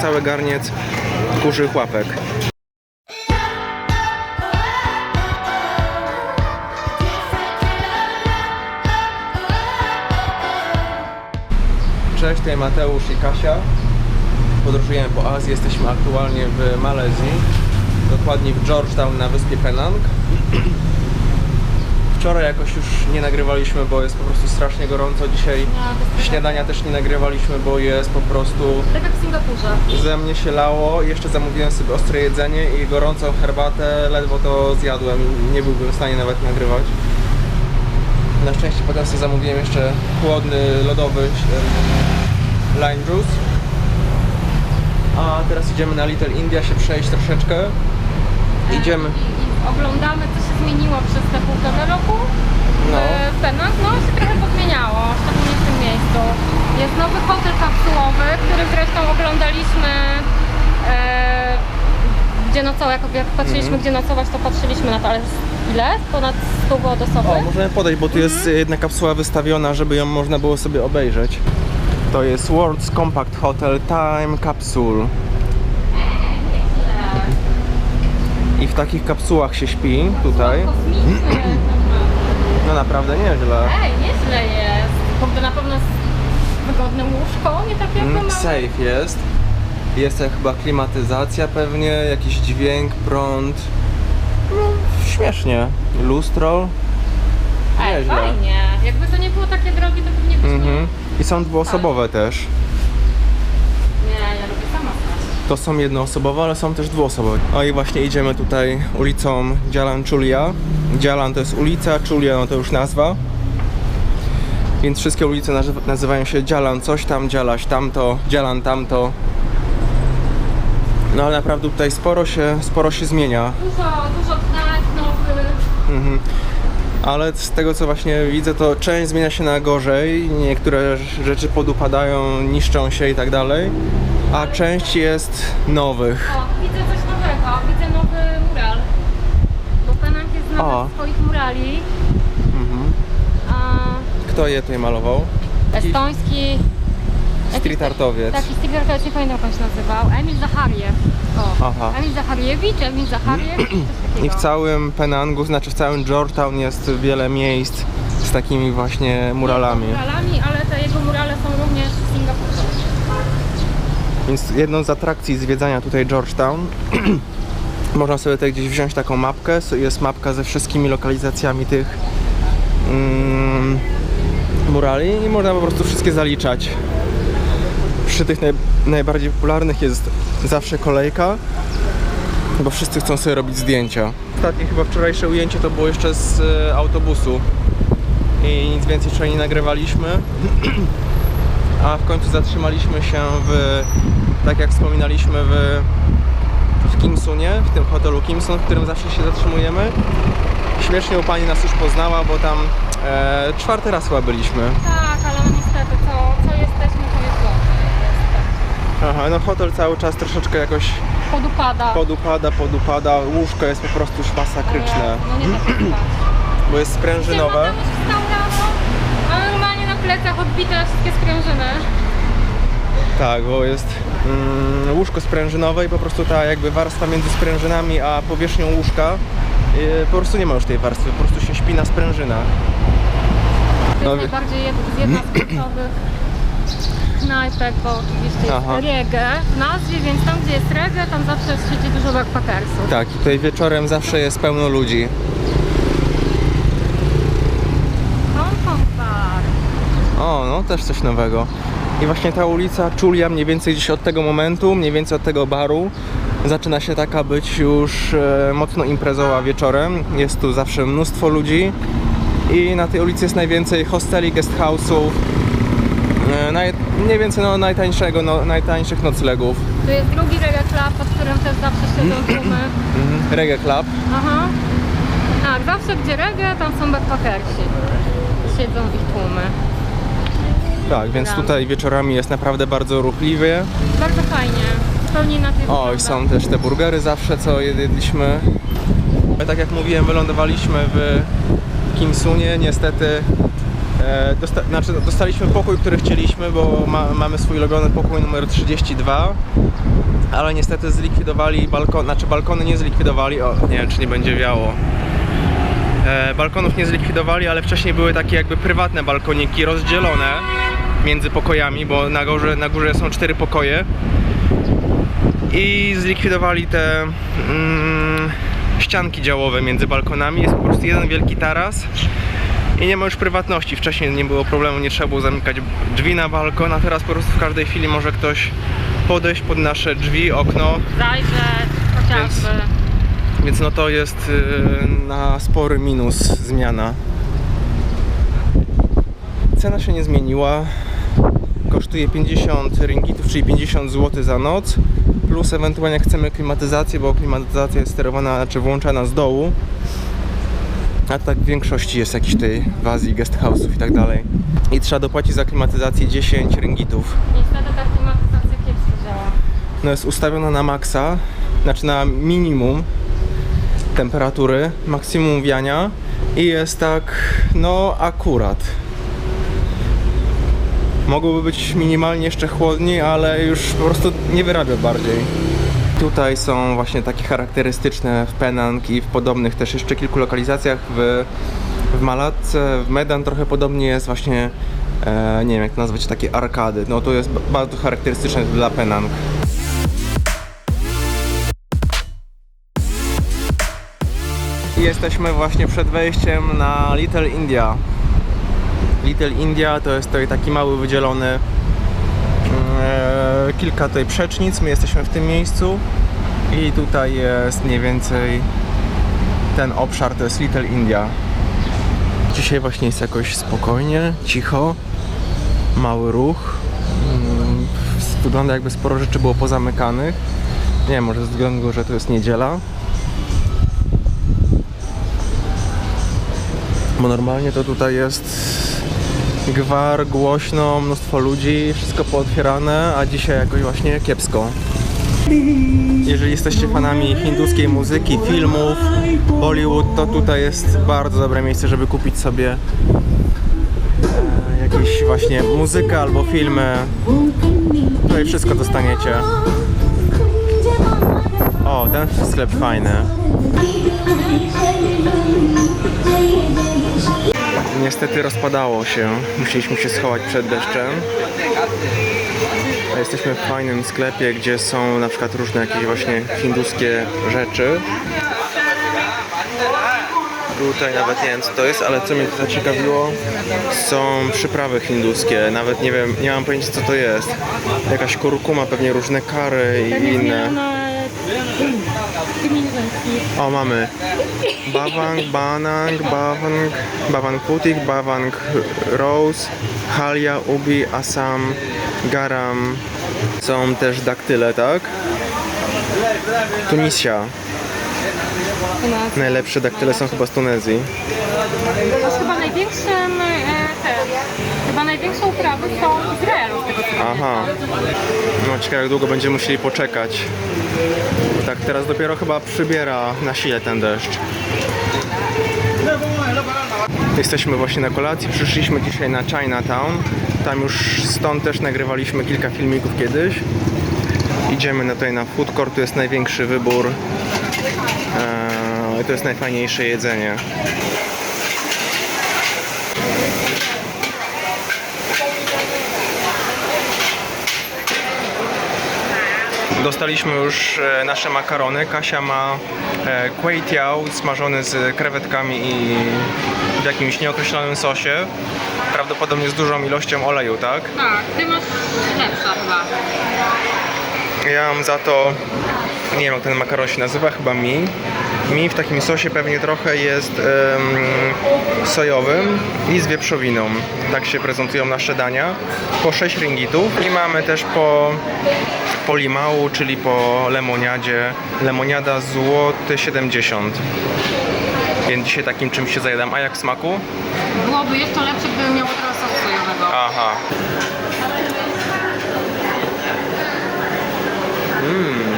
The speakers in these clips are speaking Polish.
cały garniec kurzych łapek. Cześć, tutaj Mateusz i Kasia. Podróżujemy po Azji, jesteśmy aktualnie w Malezji, dokładnie w Georgetown na wyspie Penang. Wczoraj jakoś już nie nagrywaliśmy, bo jest po prostu strasznie gorąco. Dzisiaj śniadania też nie nagrywaliśmy, bo jest po prostu Tak jak w Singapurze. ze mnie się lało. Jeszcze zamówiłem sobie ostre jedzenie i gorącą herbatę. Ledwo to zjadłem. Nie byłbym w stanie nawet nagrywać. Na szczęście potem sobie zamówiłem jeszcze chłodny, lodowy em, lime juice. A teraz idziemy na Little India się przejść troszeczkę. Idziemy. I, i oglądamy, co się zmieniło przez te półtora roku No. w Penang. No się trochę pozmieniało, szczególnie w tym miejscu. Jest nowy hotel kapsułowy, który zresztą oglądaliśmy. E, gdzie nocować, jak, patrzyliśmy Mhm. gdzie nocować, to patrzyliśmy na to, ale ile? Ponad 100 od osoby? O, możemy podejść, bo tu jest jedna kapsuła wystawiona, żeby ją można było sobie obejrzeć. To jest World's Compact Hotel Time Capsule. I w takich kapsułach się śpi tutaj. Kosmiczny. No naprawdę nieźle. Ej, nieźle jest. Kurde, na pewno jest wygodne łóżko, nie takie jak my Mm, mamy. Safe jest. Jest tutaj chyba klimatyzacja pewnie, jakiś dźwięk, prąd. No, śmiesznie. Lustro. Ej, Nieźle. fajnie. Jakby to nie było takie drogie, to pewnie byśmy... Mhm. I są dwuosobowe też. Nie, ja lubię sama spać. To są jednoosobowe, ale są też dwuosobowe. O i właśnie idziemy tutaj ulicą Jalan Chulia. Jalan to jest ulica, Chulia no to już nazwa. Więc wszystkie ulice nazy- nazywają się Jalan coś tam, Dzialaś tamto, Jalan tamto. No ale naprawdę tutaj sporo się, sporo się zmienia. Dużo, dużo knajp nowych. Mhm. Ale z tego co właśnie widzę, to część zmienia się na gorzej, niektóre rz- rzeczy podupadają, niszczą się i tak dalej, a część jest nowych. O, widzę coś nowego. Widzę nowy mural. Bo Penang jest znany O. z swoich murali. Mhm. A, Kto je tutaj malował? estoński... Street artowiec. Taki street artowiec, nie pamiętam jak on się nazywał. Emil Zachariew. O, Aha. Emil Zachariewicz, Emil Zachariew, coś takiego. I w całym Penangu, znaczy w całym Georgetown jest wiele miejsc z takimi właśnie muralami. Muralami, ale te jego murale są również w Singapurze. Więc jedną z atrakcji zwiedzania tutaj Georgetown można sobie tutaj gdzieś wziąć taką mapkę. Jest mapka ze wszystkimi lokalizacjami tych mm, murali i można po prostu wszystkie zaliczać. Przy tych naj, najbardziej popularnych jest zawsze kolejka, bo wszyscy chcą sobie robić zdjęcia. Ostatnie chyba wczorajsze ujęcie to było jeszcze z e, autobusu i nic więcej wczoraj nie nagrywaliśmy. A w końcu zatrzymaliśmy się w, tak jak wspominaliśmy, w, w Kimsunie, w tym hotelu Kimsun, w którym zawsze się zatrzymujemy. Śmiesznie u pani nas już poznała, bo tam e, czwarty raz chyba byliśmy. Tak, ale no niestety co, co jesteśmy, to jest gorzej. Jest Aha, no hotel cały czas troszeczkę jakoś. Podupada. podupada, podupada, łóżko jest po prostu już masakryczne, No nie da się spać. bo jest sprężynowe. Mateusz wstał rano, a normalnie na plecach odbite wszystkie sprężyny. Tak, bo jest mm, łóżko sprężynowe i po prostu ta jakby warstwa między sprężynami a powierzchnią łóżka y, po prostu nie ma już tej warstwy, po prostu się śpi na sprężynach. To No, jest najbardziej jed, jedna z kluczowych knajpek, bo oczywiście Aha. jest reggae w nazwie, więc tam gdzie jest reggae, tam zawsze siedzi dużo backpackersów. Tak, i tutaj wieczorem zawsze jest pełno ludzi. Hong Kong Bar. O, no też coś nowego. I właśnie ta ulica Chulia mniej więcej gdzieś od tego momentu, mniej więcej od tego baru zaczyna się taka być już e, mocno imprezowa wieczorem. Jest tu zawsze mnóstwo ludzi i na tej ulicy jest najwięcej hosteli, guest house'ów, e, naj, mniej więcej no, najtańszego, no, najtańszych noclegów. Tu jest drugi reggae club, pod którym też zawsze siedzą tłumy. Mhm. Reggae Club. Aha. Tak, zawsze gdzie reggae, tam są backpackersi. Siedzą ich tłumy. Tak, więc tutaj wieczorami jest naprawdę bardzo ruchliwie. Bardzo fajnie. Zupełnie inaczej O, i wygląda. są też te burgery zawsze, co jedliśmy. Tak jak mówiłem, wylądowaliśmy w Kimsunie. Niestety dosta- znaczy, dostaliśmy pokój, który chcieliśmy, bo ma- mamy swój ulubiony pokój numer 32, ale niestety zlikwidowali balkon, znaczy balkony nie zlikwidowali, o nie wiem czy nie będzie wiało. E, balkonów nie zlikwidowali, ale wcześniej były takie jakby prywatne balkoniki rozdzielone między pokojami, bo na górze, na górze są cztery pokoje i zlikwidowali te mm, ścianki działowe między balkonami. Jest po prostu jeden wielki taras i nie ma już prywatności. Wcześniej nie było problemu, nie trzeba było zamykać drzwi na balkon, a teraz po prostu w każdej chwili może ktoś podejść pod nasze drzwi, okno, Zajrzeć chociażby. więc no to jest y, na spory minus zmiana. Cena się nie zmieniła. Kosztuje 50 ringgitów, czyli 50 zł za noc. Plus ewentualnie jak chcemy klimatyzację, bo klimatyzacja jest sterowana, znaczy włączana z dołu. A tak w większości jest jakiś tutaj w Azji guest house'ów i tak dalej. I trzeba dopłacić za klimatyzację 10 ringgitów. Niestety ta klimatyzacja kiepsko działa. no jest ustawiona na maksa, znaczy na minimum temperatury, maksimum wiania i jest tak, no akurat. Mogłoby być minimalnie jeszcze chłodniej, ale już po prostu nie wyrabia bardziej. Tutaj są właśnie takie charakterystyczne w Penang i w podobnych też jeszcze kilku lokalizacjach w, w Malatce, w Medan trochę podobnie jest właśnie, e, nie wiem jak to nazwać, takie arkady. No to jest ba- bardzo charakterystyczne dla Penang. Jesteśmy właśnie przed wejściem na Little India. Little India to jest tutaj taki mały wydzielony kilka tutaj przecznic. My jesteśmy w tym miejscu i tutaj jest mniej więcej ten obszar to jest Little India. Dzisiaj właśnie jest jakoś spokojnie, cicho, mały ruch. Mm, Wygląda jakby sporo rzeczy było pozamykanych. Nie wiem, może ze względu, że to jest niedziela. Bo normalnie to tutaj jest gwar, głośno, mnóstwo ludzi, wszystko pootwierane, a dzisiaj jakoś właśnie kiepsko. Jeżeli jesteście fanami hinduskiej muzyki, filmów, Bollywood, to tutaj jest bardzo dobre miejsce, żeby kupić sobie e, jakieś właśnie muzykę albo filmy. Tutaj wszystko dostaniecie. O, ten sklep fajny. Niestety rozpadało się. Musieliśmy się schować przed deszczem. A Jesteśmy w fajnym sklepie, gdzie są na przykład różne jakieś właśnie hinduskie rzeczy. Tutaj nawet nie wiem co to jest, ale co mnie zaciekawiło są przyprawy hinduskie. Nawet nie wiem, nie mam pojęcia co to jest. Jakaś kurkuma, pewnie różne kary i inne. O, mamy Bawang, Banang, Bawang, Bawang Putik, Bawang Rose, Halia, Ubi, Assam, Garam. Są też daktyle, tak? Tunisia. Najlepsze daktyle są chyba z Tunezji. To jest chyba największym, e, chyba największą uprawą są w Izraelu, z tego co Aha. No ciekawe jak długo będziemy musieli poczekać. Tak, teraz dopiero chyba przybiera na sile ten deszcz. Jesteśmy właśnie na kolacji, przyszliśmy dzisiaj na Chinatown. Tam już stąd też nagrywaliśmy kilka filmików kiedyś. Idziemy na tutaj na food court, tu jest największy wybór. Eee, to jest najfajniejsze jedzenie. Dostaliśmy już e, nasze makarony. Kasia ma e, kway tiao smażony z krewetkami i w jakimś nieokreślonym sosie. Prawdopodobnie z dużą ilością oleju, tak? Tak, ty masz lepsza chyba. Ja mam za to, nie wiem jak ten makaron się nazywa, chyba mi. Mi w takim sosie pewnie trochę jest sojowym i z wieprzowiną. Tak się prezentują nasze dania. Po 6 ringgitów. I mamy też po, po limału, czyli po lemoniadzie. Lemoniada złoty 70. Więc dzisiaj takim czymś się zajadam. A jak w smaku? Byłoby jeszcze lepsze, gdyby miało trochę sosu sojowego. Aha. Mm.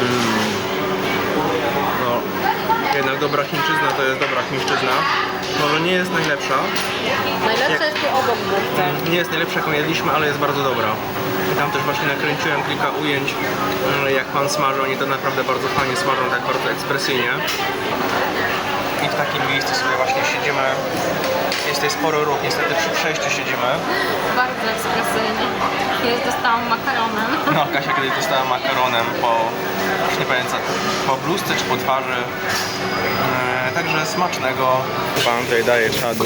Mm. Dobra chińszczyzna to jest dobra chińszczyzna. Może nie jest najlepsza, Najlepsze Nie. jest tu obok budce. nie jest najlepsza jaką jedliśmy, ale jest bardzo dobra. I tam też właśnie nakręciłem kilka ujęć, mm, jak pan smaży, oni to naprawdę bardzo fajnie smażą, tak bardzo ekspresyjnie. I w takim miejscu sobie właśnie siedzimy. Jest tutaj sporo ruch, niestety przy przejściu siedzimy. Bardzo ekspresyjnie. Kiedyś dostałam makaronem. No, Kasia kiedyś dostała makaronem po, już nie pamiętam, po bluzce czy po twarzy. Eee, także smacznego. Pan tutaj daje czadu.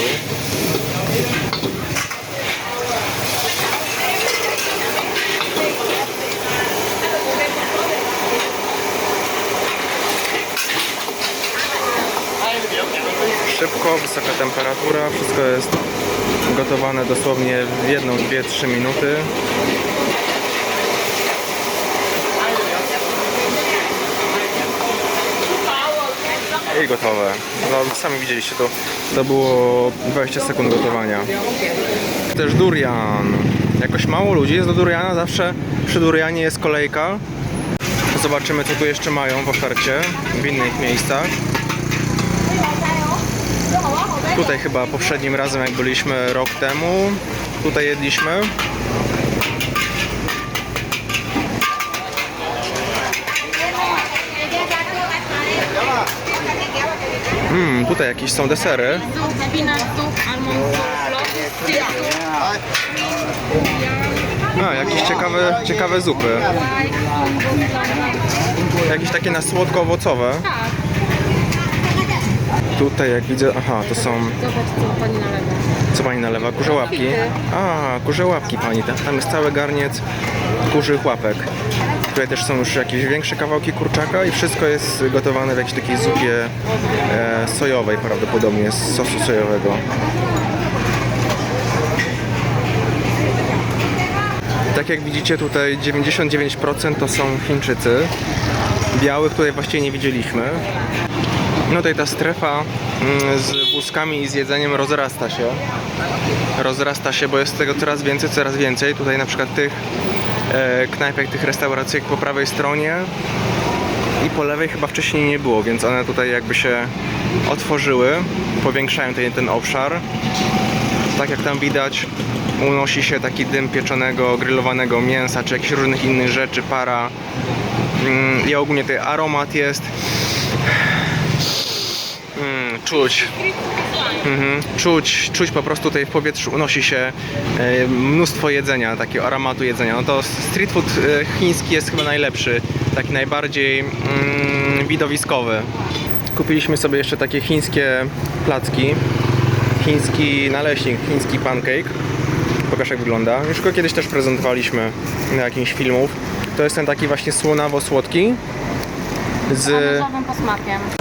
Szybko, wysoka temperatura, wszystko jest gotowane dosłownie w jedną, dwie, trzy minuty. I gotowe. No, sami widzieliście to. To było 20 sekund gotowania. Też durian. Jakoś mało ludzi jest do duriana. Zawsze przy durianie jest kolejka. Zobaczymy co tu jeszcze mają w ofercie w innych miejscach. Tutaj chyba poprzednim razem jak byliśmy rok temu. Tutaj jedliśmy. Mm, tutaj jakieś są desery. A, jakieś ciekawe, ciekawe zupy. Jakieś takie na słodko-owocowe. Tutaj jak widzę, aha, to są, zobacz co pani nalewa. co pani nalewa? Kurze łapki. A, kurze łapki pani, tam tam jest cały garniec kurzych łapek. Tutaj też są już jakieś większe kawałki kurczaka i wszystko jest gotowane w jakiejś takiej zupie e, sojowej prawdopodobnie, z sosu sojowego. Tak jak widzicie tutaj 99% to są Chińczycy. Białych tutaj właściwie nie widzieliśmy. No tutaj ta strefa mm, z wózkami i z jedzeniem rozrasta się. Rozrasta się, bo jest tego coraz więcej, coraz więcej. Tutaj na przykład tych e, knajpek, tych restauracyjek po prawej stronie i po lewej chyba wcześniej nie było, więc one tutaj jakby się otworzyły, powiększają ten, ten obszar. Tak jak tam widać, unosi się taki dym pieczonego, grillowanego mięsa, czy jakichś różnych innych rzeczy, para. Mm, I ogólnie ten aromat jest czuć. Mhm. Czuć, czuć po prostu tutaj w powietrzu unosi się mnóstwo jedzenia, takiego aromatu jedzenia. No to street food e, chiński jest chyba najlepszy, taki najbardziej mm, widowiskowy. Kupiliśmy sobie jeszcze takie chińskie placki. Chiński naleśnik, chiński pancake. Pokaż jak wygląda. Już go kiedyś też prezentowaliśmy na jakimś filmów. To jest ten taki właśnie słonawo-słodki z... Oranżowym posmakiem.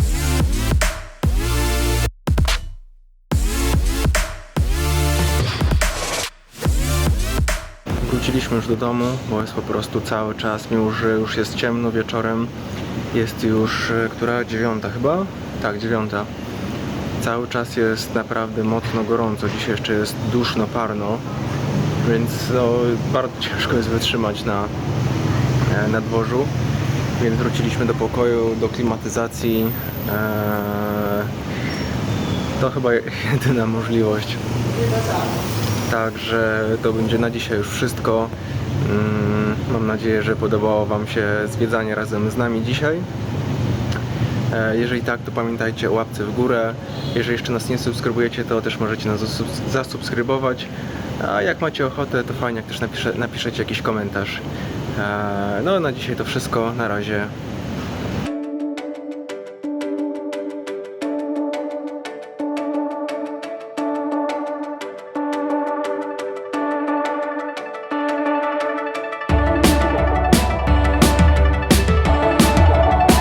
Wróciliśmy już do domu, bo jest po prostu cały czas, mimo że już jest ciemno wieczorem, jest już, e, która? Dziewiąta chyba? Tak, dziewiąta. Cały czas jest naprawdę mocno gorąco, dzisiaj jeszcze jest duszno, parno, więc no, bardzo ciężko jest wytrzymać na, e, na dworzu. Więc wróciliśmy do pokoju, do klimatyzacji. Eee, to chyba jedyna możliwość. Także to będzie na dzisiaj już wszystko. Mm, Mam nadzieję, że podobało Wam się zwiedzanie razem z nami dzisiaj. E, Jeżeli tak, to pamiętajcie o łapce w górę. Jeżeli jeszcze nas nie subskrybujecie, to też możecie nas zasubs- zasubskrybować. A jak macie ochotę, to fajnie, jak też napisze, napiszecie jakiś komentarz. E, No, na dzisiaj to wszystko. Na razie.